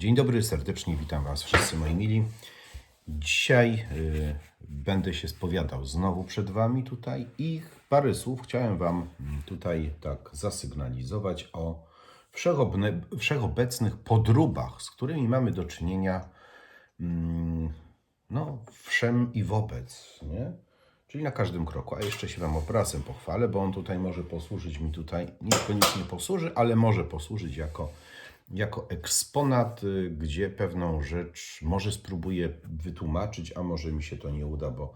Dzień dobry, serdecznie witam Was wszyscy moi mili. Dzisiaj y, będę się spowiadał znowu przed Wami tutaj i parę słów chciałem Wam mm, tutaj tak zasygnalizować o wszechobne, wszechobecnych podróbach, z którymi mamy do czynienia mm, no, wszem i wobec, nie? Czyli na każdym kroku. A jeszcze się Wam obrazem pochwalę, bo on tutaj może posłużyć mi tutaj, niekoniecznie posłuży, ale może posłużyć jako, jako eksponat, y, gdzie pewną rzecz może spróbuję wytłumaczyć, a może mi się to nie uda, bo,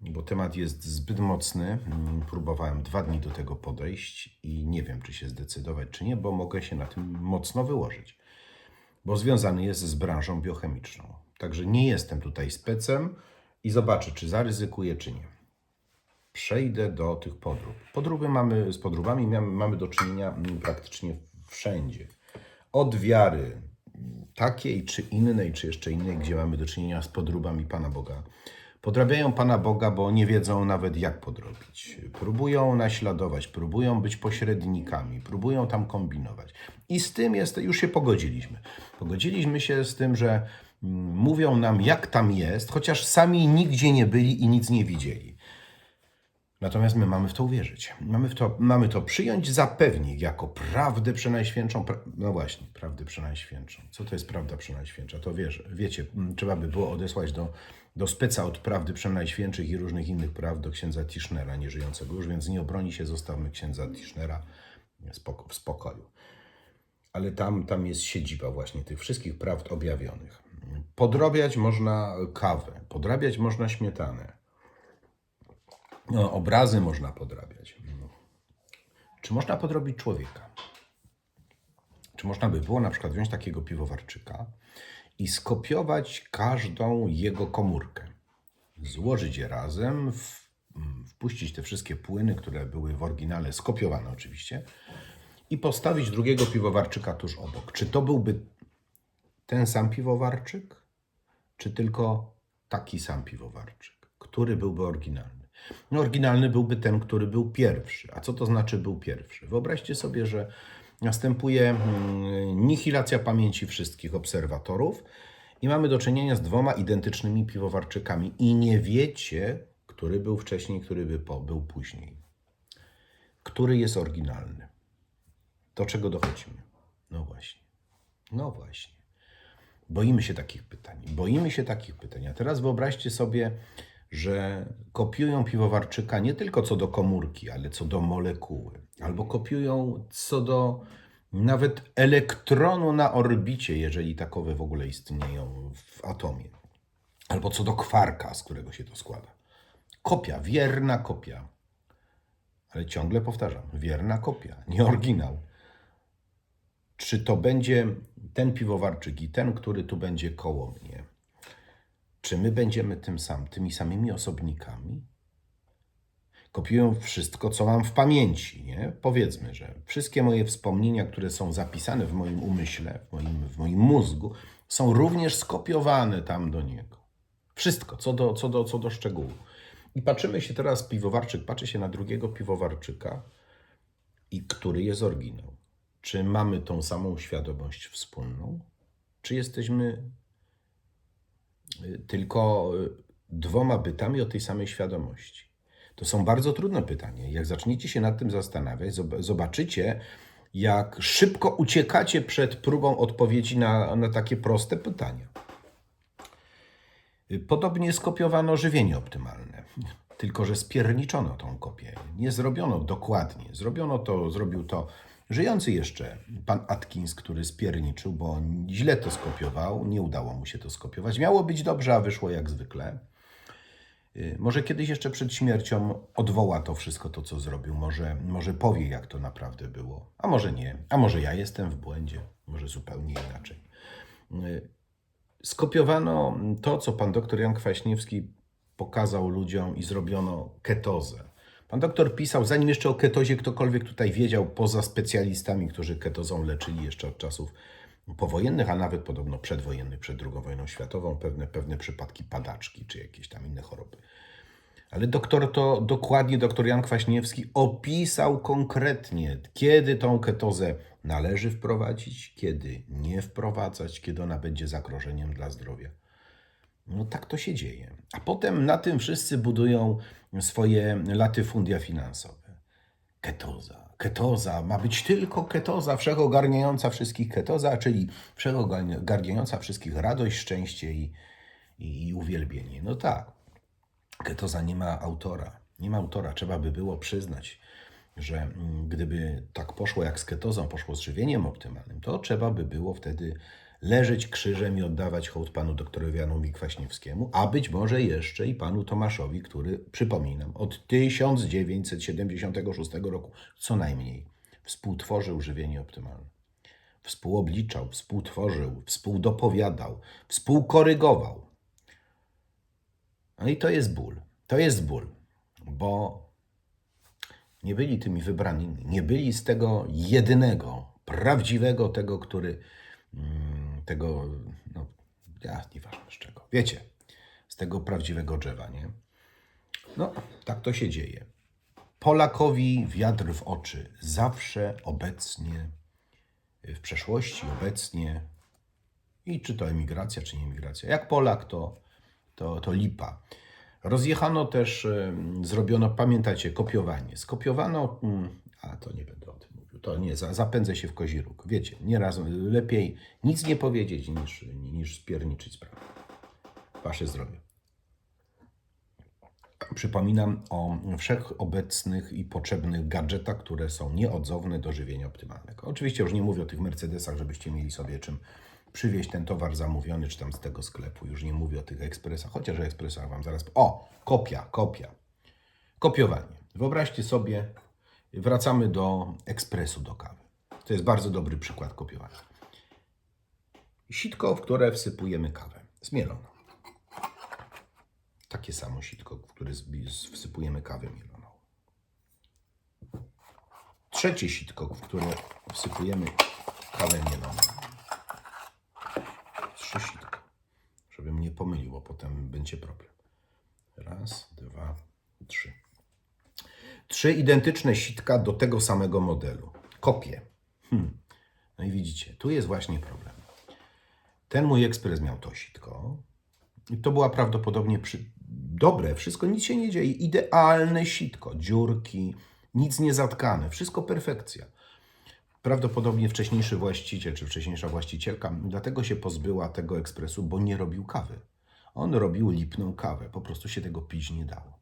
bo temat jest zbyt mocny. Mm, Próbowałem dwa dni do tego podejść i nie wiem, czy się zdecydować, czy nie, bo mogę się na tym mocno wyłożyć bo związany jest z branżą biochemiczną. Także nie jestem tutaj specem i zobaczę, czy zaryzykuję, czy nie. Przejdę do tych podrób. Podróby mamy, z podróbami mamy, do czynienia praktycznie wszędzie. Od wiary takiej czy innej, czy jeszcze innej, gdzie mamy do czynienia z podróbami Pana Boga. Podrabiają Pana Boga, bo nie wiedzą nawet jak podrobić. Próbują naśladować, próbują być pośrednikami, próbują tam kombinować. I z tym jest, już się pogodziliśmy. Pogodziliśmy się z tym, że mm, mówią nam jak tam jest, chociaż sami nigdzie nie byli i nic nie widzieli. Natomiast my mamy w to uwierzyć. Mamy, w to, mamy to przyjąć za pewnik, jako prawdę przenajświętszą. Pra, no właśnie, prawdę przenajświętszą. Co to jest prawda przenajświętsza? To wiesz, wiecie, trzeba by było odesłać do, do speca od prawdy przenajświętszych i różnych innych praw do księdza Tischnera, nieżyjącego już, więc nie obroni się, zostawmy księdza Tischnera w spokoju. Ale tam, tam jest siedziba właśnie tych wszystkich prawd objawionych. Podrobiać można kawę, podrabiać można śmietanę. No, obrazy można podrabiać. Czy można podrobić człowieka? Czy można by było na przykład wziąć takiego piwowarczyka i skopiować każdą jego komórkę? Złożyć je razem, wpuścić te wszystkie płyny, które były w oryginale skopiowane oczywiście i postawić drugiego piwowarczyka tuż obok. Czy to byłby ten sam piwowarczyk, czy tylko taki sam piwowarczyk? Który byłby oryginalny? No, oryginalny byłby ten, który był pierwszy. A co to znaczy był pierwszy? Wyobraźcie sobie, że następuje mm, nihilacja pamięci wszystkich obserwatorów i mamy do czynienia z dwoma identycznymi piwowarczykami i nie wiecie, który był wcześniej, który by po, był później. Który jest oryginalny? Do czego dochodzimy? No właśnie. No właśnie. Boimy się takich pytań. Boimy się takich pytań. A teraz wyobraźcie sobie, że kopiują piwowarczyka nie tylko co do komórki, ale co do molekuły. Albo kopiują co do nawet elektronu na orbicie, jeżeli takowe w ogóle istnieją w atomie. Albo co do kwarka, z którego się to składa. Kopia, wierna kopia. Ale ciągle powtarzam, wierna kopia, nie oryginał czy to będzie ten piwowarczyk i ten, który tu będzie koło mnie, czy my będziemy tym sam, tymi samymi osobnikami? Kopiują wszystko, co mam w pamięci. Nie? Powiedzmy, że wszystkie moje wspomnienia, które są zapisane w moim umyśle, w moim, w moim mózgu, są również skopiowane tam do niego. Wszystko, co do, co do, co do szczegółu. I patrzymy się teraz, piwowarczyk patrzy się na drugiego piwowarczyka i który jest oryginał. Czy mamy tą samą świadomość wspólną? Czy jesteśmy tylko y, dwoma bytami o tej samej świadomości? To są bardzo trudne pytania. Jak zaczniecie się nad tym zastanawiać, zob- zobaczycie, jak szybko uciekacie przed próbą odpowiedzi na, na takie proste pytania. Y, Podobnie skopiowano żywienie optymalne, tylko że spierniczono tą kopię. Nie zrobiono dokładnie. Zrobiono to, zrobił to żyjący jeszcze pan Atkins, który spierniczył, bo źle to skopiował, nie udało mu się to skopiować. Miało być dobrze, a wyszło jak zwykle. Y, Może kiedyś jeszcze przed śmiercią odwoła to wszystko to, co zrobił. Może, może powie, jak to naprawdę było. A może nie. A może ja jestem w błędzie. Może zupełnie inaczej. Y, Skopiowano to, co pan doktor Jan Kwaśniewski pokazał ludziom i zrobiono ketozę. Pan doktor pisał, zanim jeszcze o ketozie ktokolwiek tutaj wiedział, poza specjalistami, którzy ketozą leczyli jeszcze od czasów powojennych, a nawet podobno przedwojennych, przed II wojną światową, pewne, pewne przypadki padaczki czy jakieś tam inne choroby. Ale doktor to dokładnie, doktor Jan Kwaśniewski opisał konkretnie, kiedy tą ketozę należy wprowadzić, kiedy nie wprowadzać, kiedy ona będzie zagrożeniem dla zdrowia. No tak to się dzieje. A potem na tym wszyscy budują swoje latyfundia finansowe. Ketoza. Ketoza ma być tylko ketoza, wszechogarniająca wszystkich ketoza, czyli wszechogarniająca wszystkich radość, szczęście i, i, i uwielbienie. No tak. Ketoza nie ma autora. Nie ma autora. Trzeba by było przyznać, że gdyby tak poszło jak z ketozą, poszło z żywieniem optymalnym, to trzeba by było wtedy leżeć krzyżem i oddawać hołd panu doktorowi Janowi Kwaśniewskiemu, a być może jeszcze i panu Tomaszowi, który, przypominam, od 1976 roku co najmniej współtworzył żywienie optymalne. Współobliczał, współtworzył, współdopowiadał, współkorygował. No i to jest ból. To jest ból, bo nie byli tymi wybranymi, nie byli z tego jedynego, prawdziwego, tego, który mm, tego, no, ja nieważne z czego, wiecie, z tego prawdziwego drzewa, nie? No, tak to się dzieje. Polakowi wiatr w oczy, zawsze, obecnie, w przeszłości, obecnie, i czy to emigracja, czy nie emigracja. Jak Polak, to, to, to lipa. Rozjechano też, zrobiono, pamiętacie, kopiowanie. Skopiowano, mm, a to nie będę o tym to nie, za- zapędzę się w kozi róg. Wiecie, nieraz lepiej nic nie powiedzieć niż, niż spierniczyć sprawę. Wasze zdrowie. Przypominam o wszechobecnych i potrzebnych gadżetach, które są nieodzowne do żywienia optymalnego. Oczywiście już nie mówię o tych Mercedesach, żebyście mieli sobie czym przywieźć ten towar zamówiony, czy tam z tego sklepu. Już nie mówię o tych ekspresach, chociaż o ekspresach Wam zaraz... O! Kopia, kopia. Kopiowanie. Wyobraźcie sobie, wracamy do ekspresu do kawy. To jest bardzo dobry przykład kopiowania. Sitko, w które wsypujemy kawę. Zmieloną. Takie samo sitko, w które wsypujemy kawę mieloną. Trzecie sitko, w które wsypujemy kawę mieloną. Trzy sitka. Żebym nie pomylił, bo potem będzie problem. Raz, dwa, trzy. Trzy identyczne sitka do tego samego modelu. Kopie. Hmm. No i widzicie, tu jest właśnie problem. Ten mój ekspres miał to sitko. I to była prawdopodobnie przy... dobre, wszystko, nic się nie dzieje. Idealne sitko, dziurki, nic nie zatkane, wszystko perfekcja. Prawdopodobnie wcześniejszy właściciel czy wcześniejsza właścicielka dlatego się pozbyła tego ekspresu, bo nie robił kawy. On robił lipną kawę, po prostu się tego pić nie dało.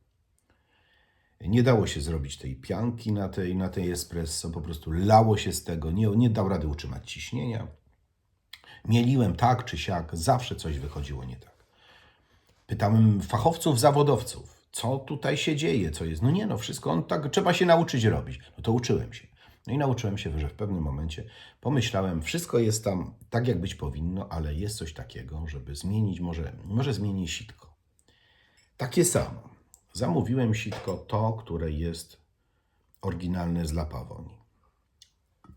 Nie dało się zrobić tej pianki na tej, na tej espresso, po prostu lało się z tego, nie, nie dał rady utrzymać ciśnienia. Mieliłem tak czy siak, zawsze coś wychodziło nie tak. Pytałem fachowców, zawodowców, co tutaj się dzieje, co jest. No nie, no wszystko, on tak, trzeba się nauczyć robić. No to uczyłem się. No i nauczyłem się, że w pewnym momencie pomyślałem, wszystko jest tam tak, jak być powinno, ale jest coś takiego, żeby zmienić, może, może zmienić sitko. Takie samo. Zamówiłem sitko, to, które jest oryginalne z La Pavonie.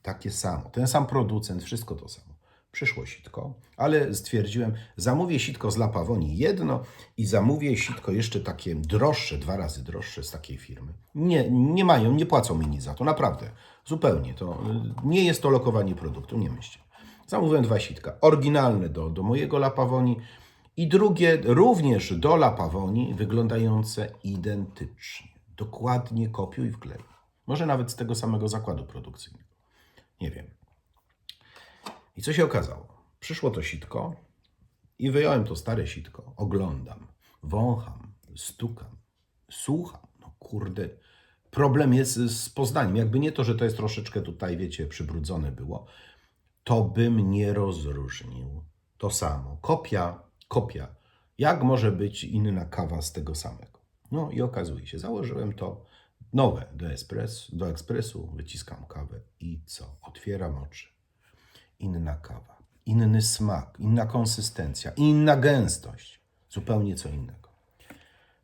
Takie samo. Ten sam producent, wszystko to samo. Przyszło sitko, ale stwierdziłem, zamówię sitko z La Pavonie jedno i zamówię sitko jeszcze takie droższe, dwa razy droższe z takiej firmy. Nie, nie mają, nie płacą mi nic za to, naprawdę. Zupełnie. To y, nie jest to lokowanie produktu, nie myślcie. Zamówiłem dwa sitka. Oryginalne do, do mojego La Pavoni i drugie również do La Pavoni, wyglądające identycznie. Dokładnie kopiuj wklej. Może nawet z tego samego zakładu produkcyjnego. Nie wiem. I co się okazało? Przyszło to sitko i wyjąłem to stare sitko, oglądam, wącham, stukam, słucham. No kurde, problem jest z Poznaniem. Jakby nie to, że to jest troszeczkę tutaj, wiecie, przybrudzone było, to bym nie rozróżnił. To samo. Kopia, kopia. Jak może być inna kawa z tego samego? No i okazuje się, założyłem to nowe do, do ekspresu, wyciskam kawę i co? Otwieram oczy inna kawa, inny smak, inna konsystencja, inna gęstość, zupełnie co innego.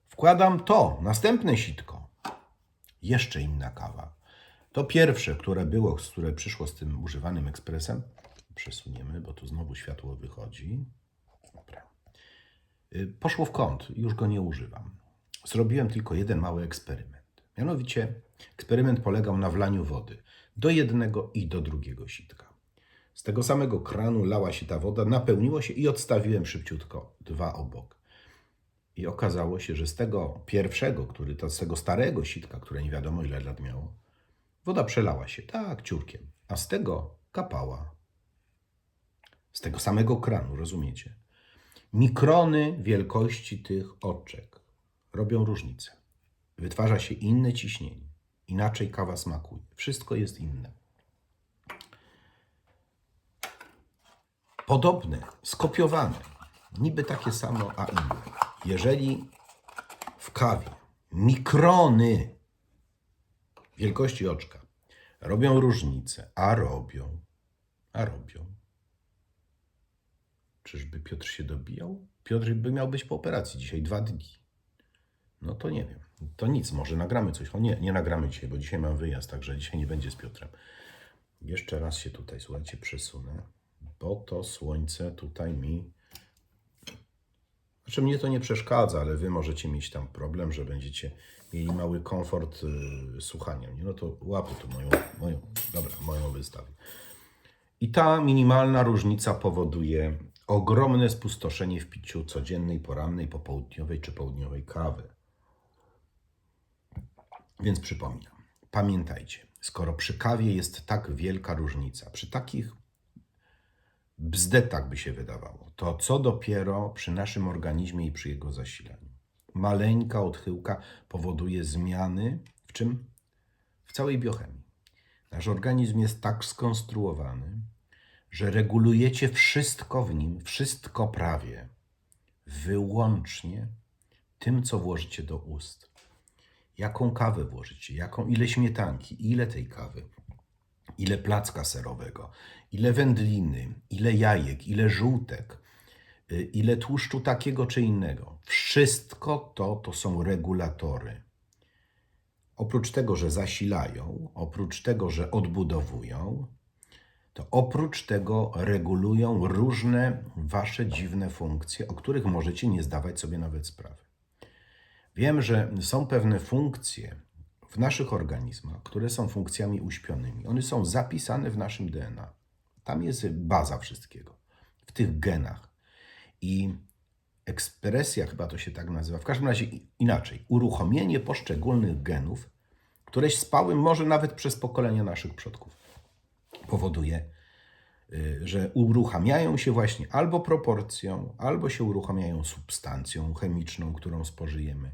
Wkładam to, następne sitko, jeszcze inna kawa. To pierwsze, które było, które przyszło z tym używanym ekspresem, przesuniemy, bo tu znowu światło wychodzi. Dobra. Y, Poszło w kąt, już go nie używam. zrobiłem tylko jeden mały eksperyment. Mianowicie eksperyment polegał na wlaniu wody do jednego i do drugiego sitka. Z tego samego kranu lała się ta woda, napełniło się i odstawiłem szybciutko dwa obok. I okazało się, że z tego pierwszego, który to z tego starego sitka, które nie wiadomo ile lat miało, woda przelała się tak ciurkiem, a z tego kapała. Z tego samego kranu, rozumiecie? Mikrony wielkości tych oczek robią różnicę. Wytwarza się inne ciśnienie, inaczej kawa smakuje. Wszystko jest inne. Podobne, skopiowane, niby takie samo, a inne. Jeżeli w kawie mikrony wielkości oczka robią różnicę, a robią, a robią, Czyżby Piotr się dobijał? Piotr by miał być po operacji dzisiaj dwa dni. No to nie wiem. To nic, może nagramy coś. O nie, nie nagramy dzisiaj, bo dzisiaj mam wyjazd, także dzisiaj nie będzie z Piotrem. Jeszcze raz się tutaj, słuchajcie, przesunę, bo to słońce tutaj mi. Znaczy mnie to nie przeszkadza, ale wy możecie mieć tam problem, że będziecie mieli mały komfort yy, słuchania mnie. No to łapy tu moją, moją, dobra, moją wystawę. I ta minimalna różnica powoduje ogromne spustoszenie w piciu codziennej, porannej, popołudniowej czy południowej kawy. Więc przypominam, pamiętajcie, skoro przy kawie jest tak wielka różnica, przy takich bzdetach by się wydawało, to co dopiero przy naszym organizmie i przy jego zasilaniu. Maleńka odchyłka powoduje zmiany w czym? W całej biochemii. Nasz organizm jest tak skonstruowany, że regulujecie wszystko w nim, wszystko prawie, wyłącznie tym, co włożycie do ust. Jaką kawę włożycie, jaką? Ile śmietanki, ile tej kawy, ile placka serowego, ile wędliny, ile jajek, ile żółtek, y, ile tłuszczu takiego czy innego. Wszystko to to są regulatory. Oprócz tego, że zasilają, oprócz tego, że odbudowują, to oprócz tego regulują różne wasze dziwne funkcje, o których możecie nie zdawać sobie nawet sprawy. Wiem, że są pewne funkcje w naszych organizmach, które są funkcjami uśpionymi. One są zapisane w naszym DNA. Tam jest baza wszystkiego, w tych genach. I ekspresja, chyba to się tak nazywa, w każdym razie inaczej, uruchomienie poszczególnych genów, któreś spały może nawet przez pokolenia naszych przodków powoduje, y, że uruchamiają się właśnie albo proporcją, albo się uruchamiają substancją chemiczną, którą spożyjemy.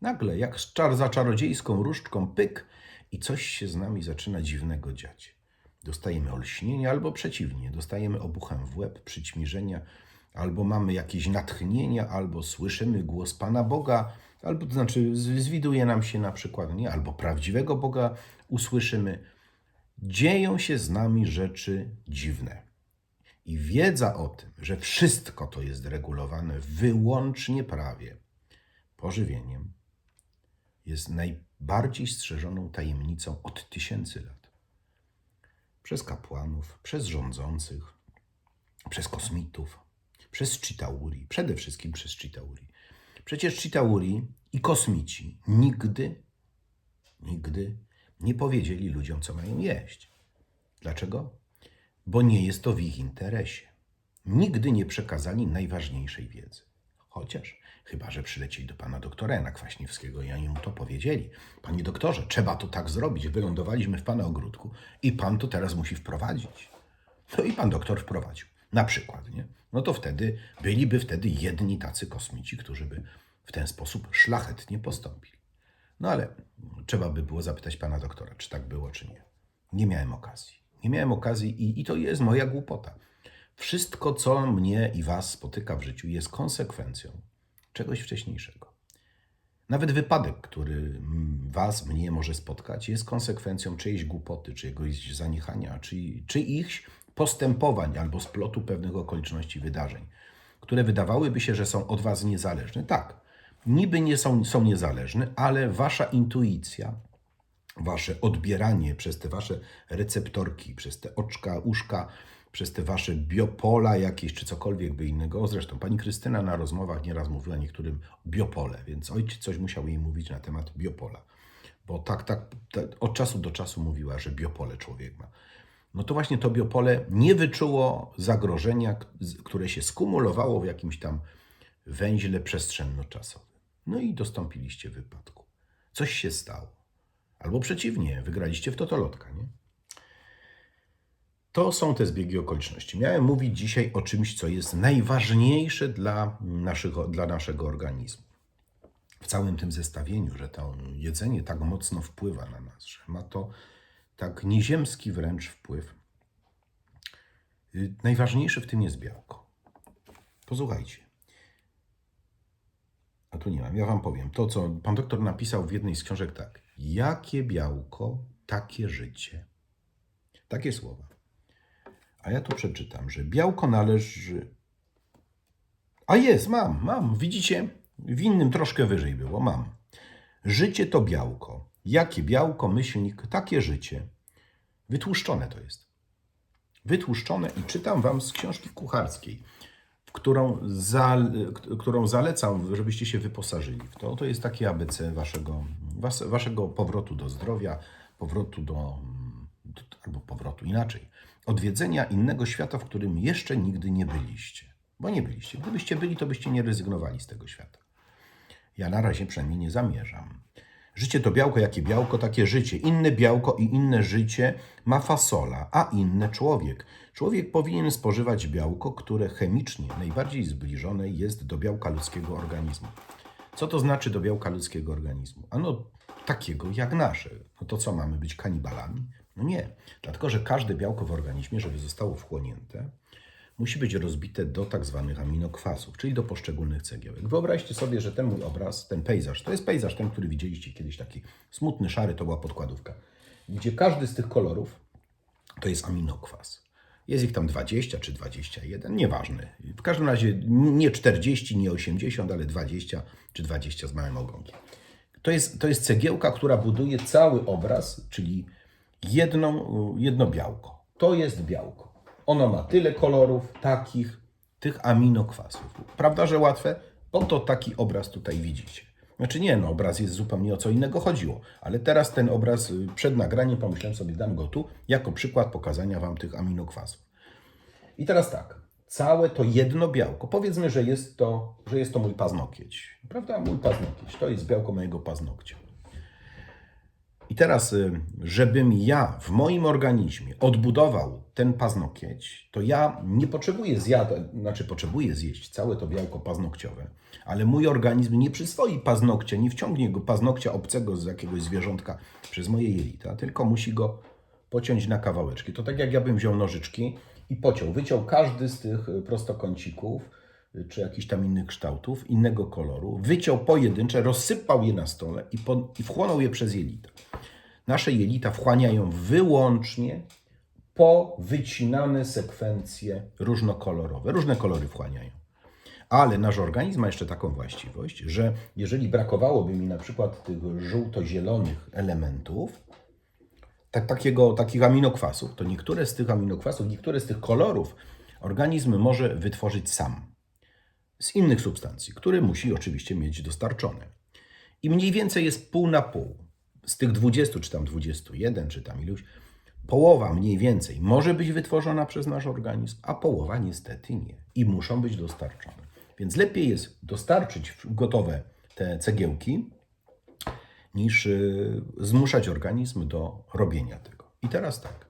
Nagle, jak czar za czarodziejską różdżką, pyk i coś się z nami zaczyna dziwnego dziać. Dostajemy olśnienie, albo przeciwnie, dostajemy obuchem w łeb, przyćmirzenia, albo mamy jakieś natchnienia, albo słyszymy głos Pana Boga, albo to znaczy zwiduje nam się na przykład, nie, albo prawdziwego Boga usłyszymy dzieją się z nami rzeczy dziwne. I wiedza o tym, że wszystko to jest regulowane wyłącznie prawie pożywieniem, jest najbardziej strzeżoną tajemnicą od tysięcy lat. Przez kapłanów, przez rządzących, przez kosmitów, przez Chitauri, przede wszystkim przez Chitauri. Przecież Chitauri i kosmici nigdy, nigdy nie powiedzieli ludziom, co mają jeść. Dlaczego? Bo nie jest to w ich interesie. Nigdy nie przekazali najważniejszej wiedzy. Chociaż, chyba że przylecieli do pana doktora Jana Kwaśniewskiego i oni mu to powiedzieli. Panie doktorze, trzeba to tak zrobić. Wylądowaliśmy w pana ogródku i pan to teraz musi wprowadzić. No i pan doktor wprowadził. Na przykład, nie? No to wtedy byliby wtedy jedni tacy kosmici, którzy by w ten sposób szlachetnie postąpili. No ale trzeba by było zapytać pana doktora, czy tak było, czy nie. Nie miałem okazji. Nie miałem okazji i, i to jest moja głupota. Wszystko, co mnie i was spotyka w życiu, jest konsekwencją czegoś wcześniejszego. Nawet wypadek, który was, mnie może spotkać, jest konsekwencją czyjejś głupoty, czyjegoś zaniechania, czy, czy ich postępowań albo splotu pewnych okoliczności wydarzeń, które wydawałyby się, że są od was niezależne. Tak, niby nie są, są niezależne, ale wasza intuicja, wasze odbieranie przez te wasze receptorki, przez te oczka, uszka, przez te wasze biopola jakieś, czy cokolwiek by innego. Zresztą pani Krystyna na rozmowach nieraz mówiła niektórym biopole, więc ojciec coś musiał jej mówić na temat biopola. Bo tak, tak, tak od czasu do czasu mówiła, że biopole człowiek ma. No to właśnie to biopole nie wyczuło zagrożenia, które się skumulowało w jakimś tam węźle przestrzenno-czasowym. No i dostąpiliście wypadku. Coś się stało. Albo przeciwnie, wygraliście w totolotka, nie? To są te zbiegi okoliczności. Miałem mówić dzisiaj o czymś, co jest najważniejsze dla, naszych, dla naszego organizmu. W całym tym zestawieniu, że to jedzenie tak mocno wpływa na nas, że ma to tak nieziemski wręcz wpływ. Y, Najważniejsze w tym jest białko. Posłuchajcie. A tu nie mam, ja wam powiem. To, co pan doktor napisał w jednej z książek, tak. Jakie białko, takie życie. Takie słowa. A ja tu przeczytam, że białko należy. A jest, mam, mam. Widzicie? W innym troszkę wyżej było, mam. Życie to białko. Jakie białko, myślnik, takie życie. Wytłuszczone to jest. Wytłuszczone i czytam wam z książki kucharskiej, którą, za, którą zalecam, żebyście się wyposażyli w to. To jest takie ABC waszego, was, waszego powrotu do zdrowia, powrotu do, do, albo powrotu inaczej, odwiedzenia innego świata, w którym jeszcze nigdy nie byliście. Bo nie byliście. Gdybyście byli, to byście nie rezygnowali z tego świata. Ja na razie przynajmniej nie zamierzam. Życie to białko, jakie białko, takie życie. Inne białko i inne życie ma fasola, a inne człowiek. Człowiek powinien spożywać białko, które chemicznie najbardziej zbliżone jest do białka ludzkiego organizmu. Co to znaczy do białka ludzkiego organizmu? Ano takiego jak nasze. No to co, mamy być kanibalami? No nie. Dlatego, że każde białko w organizmie, żeby zostało wchłonięte, musi być rozbite do tak zwanych aminokwasów, czyli do poszczególnych cegiełek. Wyobraźcie sobie, że ten mój obraz, ten pejzaż, to jest pejzaż ten, który widzieliście kiedyś taki smutny, szary, to była podkładówka, gdzie każdy z tych kolorów to jest aminokwas. Jest ich tam 20 czy 21, nieważne. W każdym razie nie 40, nie 80, ale 20 czy 20 z małym ogonkiem. To jest, to jest cegiełka, która buduje cały obraz, czyli jedną, jedno białko. To jest białko. Ono ma tyle kolorów, takich, tych aminokwasów. Prawda, że łatwe? Oto taki obraz tutaj widzicie. Znaczy nie, no obraz jest zupełnie o co innego chodziło, ale teraz ten obraz y, przed nagraniem pomyślałem sobie, dam go tu jako przykład pokazania Wam tych aminokwasów. I teraz tak, całe to jedno białko, powiedzmy, że jest to, że jest to mój paznokieć, prawda? Mój paznokieć, to jest białko mojego paznokcia. I teraz, y, żebym ja w moim organizmie odbudował ten paznokieć, to ja nie potrzebuję zjadać, znaczy potrzebuję zjeść całe to białko paznokciowe, ale mój organizm nie przyswoi paznokcia, nie wciągnie go paznokcia obcego z jakiegoś zwierzątka przez moje jelita, tylko musi go pociąć na kawałeczki. To tak jak ja bym wziął nożyczki i pociął, wyciął każdy z tych y, prostokącików, czy jakichś tam innych kształtów, innego koloru, wyciął pojedyncze, rozsypał je na stole i, po, i wchłonął je przez jelita. Nasze jelita wchłaniają wyłącznie powycinane sekwencje różnokolorowe. Różne kolory wchłaniają. Ale nasz organizm ma jeszcze taką właściwość, że jeżeli brakowałoby mi na przykład tych żółto-zielonych elementów, tak, takiego, takich aminokwasów, to niektóre z tych aminokwasów, niektóre z tych kolorów organizm może wytworzyć sam z innych substancji, które musi oczywiście mieć dostarczone. I mniej więcej jest pół na pół. Z tych 20, czy tam 21, czy tam iluś, połowa mniej więcej może być wytworzona przez nasz organizm, a połowa niestety nie. I muszą być dostarczone. Więc lepiej jest dostarczyć gotowe te cegiełki, niż y, zmuszać organizm do robienia tego. I teraz tak.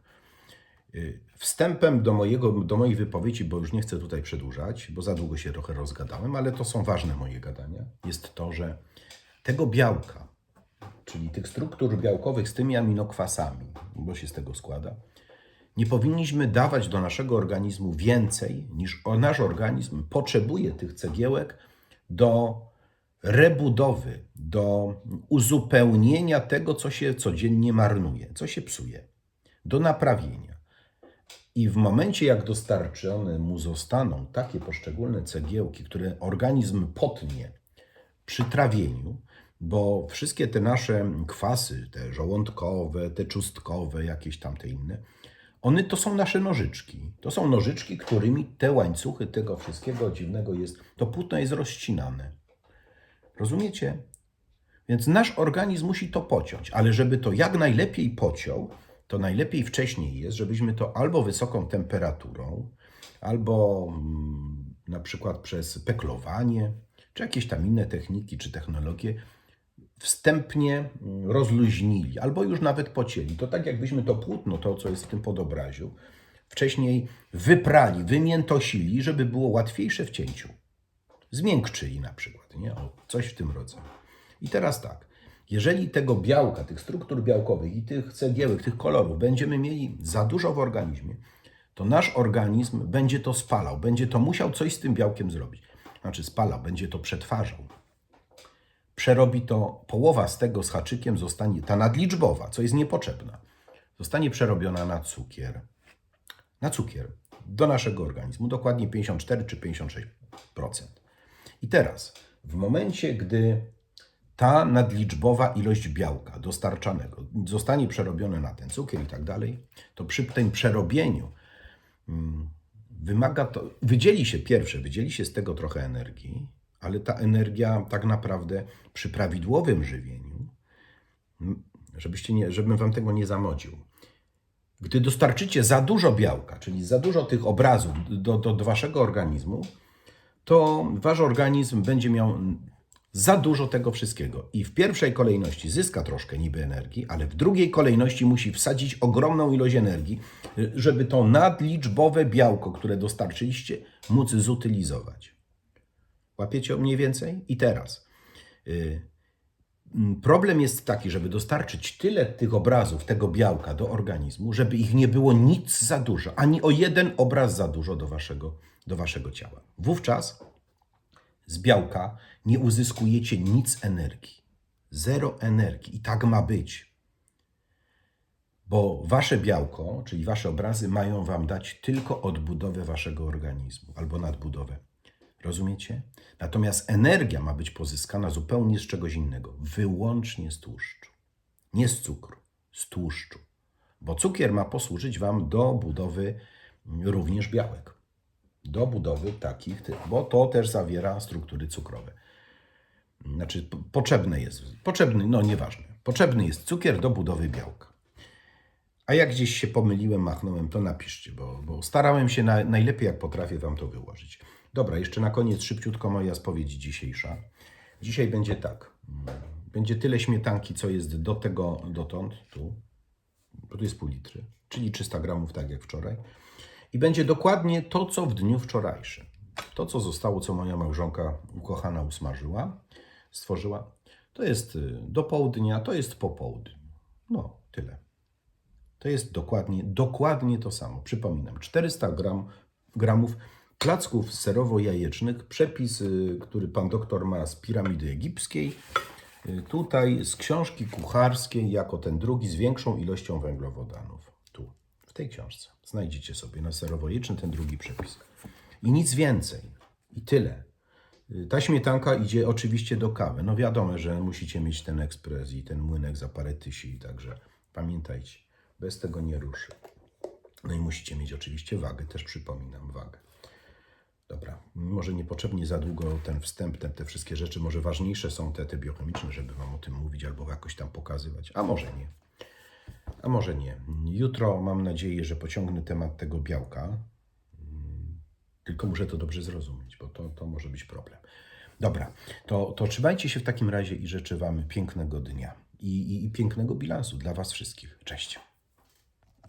Y, Wstępem do, mojego, do mojej wypowiedzi, bo już nie chcę tutaj przedłużać, bo za długo się trochę rozgadałem, ale to są ważne moje gadania, jest to, że tego białka, czyli tych struktur białkowych z tymi aminokwasami, bo się z tego składa, nie powinniśmy dawać do naszego organizmu więcej, niż nasz organizm potrzebuje tych cegiełek do rebudowy, do uzupełnienia tego, co się codziennie marnuje, co się psuje, do naprawienia. I w momencie, jak dostarczone mu zostaną takie poszczególne cegiełki, które organizm potnie przy trawieniu, bo wszystkie te nasze kwasy, te żołądkowe, te czustkowe, jakieś tam te inne, One to są nasze nożyczki. To są nożyczki, którymi te łańcuchy tego wszystkiego dziwnego jest, to płótno jest rozcinane. Rozumiecie? Więc nasz organizm musi to pociąć, ale żeby to jak najlepiej pociął, to najlepiej wcześniej jest, żebyśmy to albo wysoką temperaturą, albo mm, na przykład przez peklowanie, czy jakieś tam inne techniki, czy technologie, wstępnie mm, rozluźnili, albo już nawet pocięli. To tak jakbyśmy to płótno, to co jest w tym podobraziu, wcześniej wyprali, wymiętosili, żeby było łatwiejsze w cięciu. Zmiękczyli na przykład, nie? O, coś w tym rodzaju. I teraz tak, jeżeli tego białka, tych struktur białkowych i tych cegiełek, tych kolorów będziemy mieli za dużo w organizmie, to nasz organizm będzie to spalał, będzie to musiał coś z tym białkiem zrobić. Znaczy spalał, będzie to przetwarzał. Przerobi to, połowa z tego z haczykiem zostanie, ta nadliczbowa, co jest niepotrzebna, zostanie przerobiona na cukier. Na cukier do naszego organizmu, dokładnie 54 czy 56%. I teraz, w momencie, gdy ta nadliczbowa ilość białka dostarczanego zostanie przerobiona na ten cukier i tak dalej, to przy tym przerobieniu mm, wymaga to, wydzieli się pierwsze, wydzieli się z tego trochę energii, ale ta energia tak naprawdę przy prawidłowym żywieniu, mm, żebyście nie, żebym wam tego nie zamodził, gdy dostarczycie za dużo białka, czyli za dużo tych obrazów do, do, do waszego organizmu, to wasz organizm będzie miał za dużo tego wszystkiego. I w pierwszej kolejności zyska troszkę niby energii, ale w drugiej kolejności musi wsadzić ogromną ilość energii, żeby to nadliczbowe białko, które dostarczyliście, móc zutylizować. Łapiecie mniej więcej? I teraz. y, Problem jest taki, żeby dostarczyć tyle tych obrazów, tego białka do organizmu, żeby ich nie było nic za dużo, ani o jeden obraz za dużo do waszego, do waszego ciała. Wówczas z białka nie uzyskujecie nic energii. Zero energii. I tak ma być. Bo wasze białko, czyli wasze obrazy, mają wam dać tylko odbudowę waszego organizmu albo nadbudowę. Rozumiecie? Natomiast energia ma być pozyskana zupełnie z czegoś innego, wyłącznie z tłuszczu. Nie z cukru, z tłuszczu. Bo cukier ma posłużyć wam do budowy również białek do budowy takich, bo to też zawiera struktury cukrowe. Znaczy, po- potrzebne jest, potrzebny, no nieważne, potrzebny jest cukier do budowy białka. A jak gdzieś się pomyliłem, machnąłem, to napiszcie, bo, bo starałem się na, najlepiej, jak potrafię Wam to wyłożyć. Dobra, jeszcze na koniec szybciutko moja spowiedź dzisiejsza. Dzisiaj będzie tak. Będzie tyle śmietanki, co jest do tego dotąd, tu, bo tu jest pół litry, czyli 300 gramów, tak jak wczoraj. I będzie dokładnie to, co w dniu wczorajszym. To, co zostało, co moja małżonka ukochana usmażyła, stworzyła. To jest y, do południa, to jest po południu. No, tyle. To jest dokładnie, dokładnie to samo. Przypominam, 400 gram, gramów placków serowo-jajecznych. Przepis, y, który pan doktor ma z piramidy egipskiej. Y, Tutaj z książki kucharskiej, jako ten drugi, z większą ilością węglowodanów. W tej książce. Znajdziecie sobie na serowo-jajeczny ten drugi przepis. I nic więcej. I tyle. Y, Ta śmietanka idzie oczywiście do kawy. No wiadomo, że musicie mieć ten ekspres i ten młynek za parę tysięcy, także pamiętajcie, bez tego nie ruszy. No i musicie mieć oczywiście wagę, też przypominam wagę. Dobra, może niepotrzebnie za długo ten wstęp, te, te wszystkie rzeczy, może ważniejsze są te, te biochemiczne, żeby Wam o tym mówić albo jakoś tam pokazywać, a może nie. A może nie. Jutro mam nadzieję, że pociągnę temat tego białka, tylko muszę to dobrze zrozumieć, bo to, to może być problem. Dobra, to, to trzymajcie się w takim razie i życzę Wam pięknego dnia i, i, i pięknego bilansu dla Was wszystkich. Cześć.